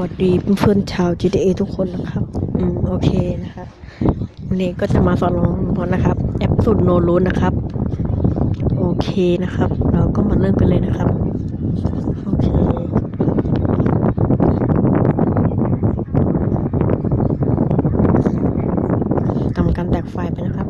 วัสดีเพื่อนๆชาว GTA ทุกคนนะครับ อืม โอเคนะครับวันนี้ก็จะมาสอนน้องนะครับ แอปสุดโนรูนนะครับ โอเคนะครับ เราก็มาเริ่มกันเลยนะครับ โอเค ทำการแตกไฟล์ไปนะครับ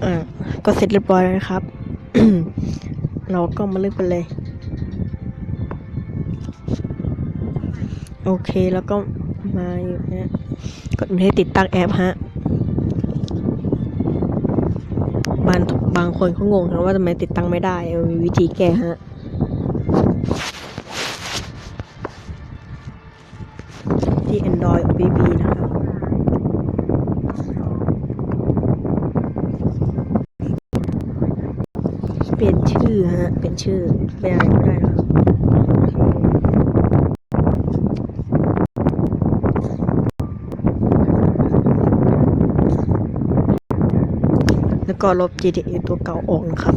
อ่า ก็เสร็จเรียบร้อยแล้วนะครับ เราก็มาเริ่มกันเลย โอเคแล้วก็มาอยู่เนี่ยกดให้ติดตั้งแอปฮะบางบางคนเขางงนะว่าทำไมติดตั้งไม่ได้มีวิธีแก้ฮะที่ Android BB นะครับ เปลี่ยนชื่อฮะ เปลี่ยนชื่อเป็นอะไรก็ได้นะครับแล้วก็ลบ GTA ตัวเก่าออกนะครับ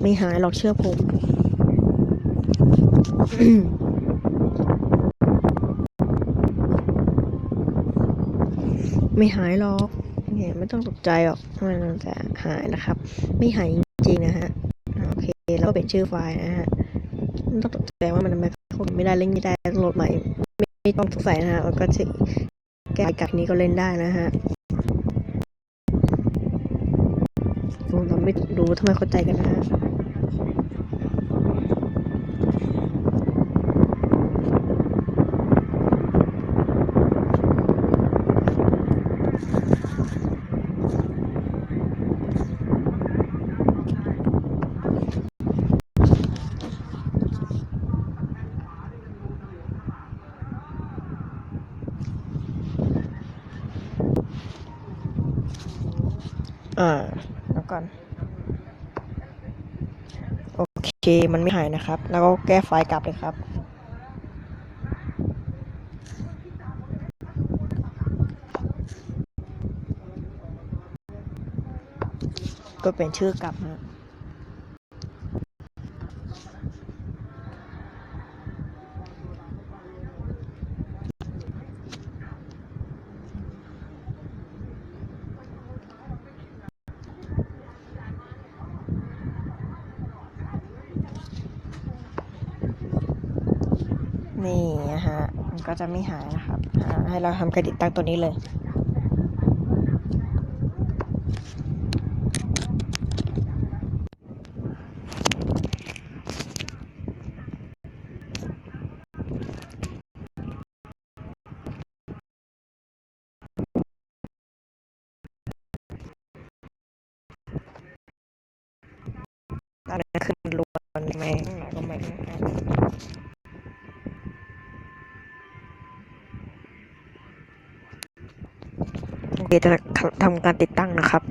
ไม่หายหรอกเชื่อผม ไม่หายหรอกเนี่ยไม่ต้องตกใจหรอกมันจะหายนะครับ ไม่หายจริงๆนะฮะโอเคแล้วก็เป็นชื่อไฟล์นะฮะไม่ต้องตกใจว่ามันทำไมเขาไม่ได้เล่นไม่ได้โหลดใหม่ ไม่ต้องสงสัยนะฮะแล้วก็จะแก้กับนี้ก็เล่นได้นะฮะโอ้เราไม่รู้ทำไมเข้าใจกันนะฮะ อ่าแล้วก่อน โอเค มันไม่หายนะครับ แล้วก็แก้ไฟล์กลับเลยครับ ก็เป็นชื่อกลับฮะ นี่นะฮะ มันก็จะไม่หายนะครับ ให้เราทำการติดตั้งตัวนี้เลย อะไรขึ้นรวนไหมก็ไม่รู้ครับ เดี๋ยวจะทำการติดตั้งนะครับ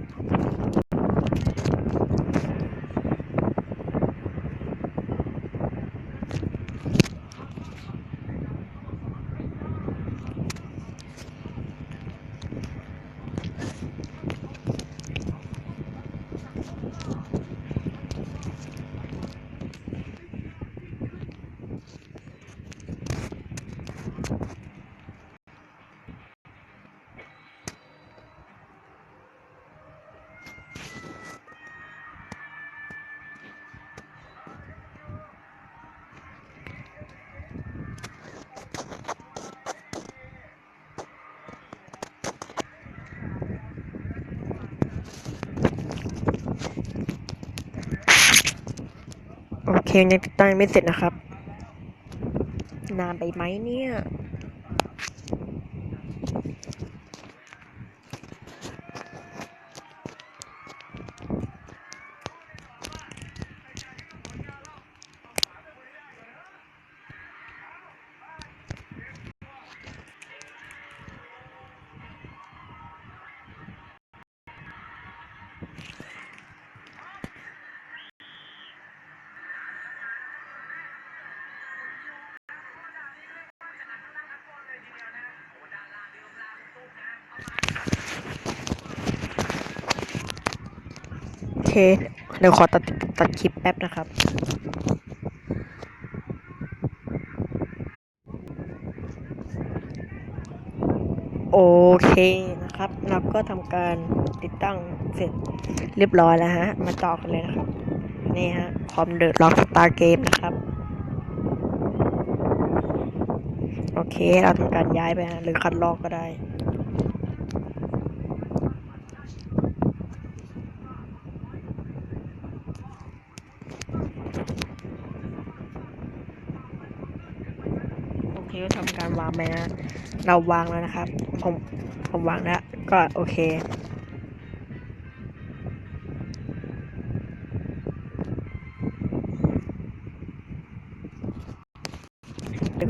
โอเคยังติดตั้งไม่เสร็จนะครับ นานไปไหมเนี่ย เค เดี๋ยวขอตัดตัดคลิปแป๊บนะครับ โอเคนะครับ เราก็ทำการติดตั้งเสร็จเรียบร้อยแล้วฮะ มาต่อกันเลยนะครับ นี่ฮะ คอมเดอะล็อกสตาร์เกมนะครับ โอเค เราทำการย้ายไปฮะ หรือคัดลอกก็ได้ โอเคก็ทำการวางไปนะ เราวางแล้วนะครับ ผมผมวางแล้ว ก็โอเค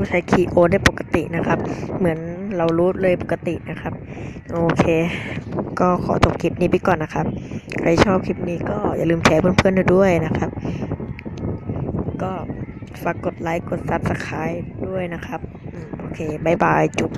ก็ใช้คีย์โอได้ปกตินะครับ เหมือนเรารูทเลยปกตินะครับ โอเค ก็ขอจบคลิปนี้ไปก่อนนะครับ ใครชอบคลิปนี้ก็อย่าลืมแชร์เพื่อนๆด้วยนะครับ ก็ฝากกดไลค์ กด Subscribe ด้วยนะครับ โอเคบายบายจุ๊บ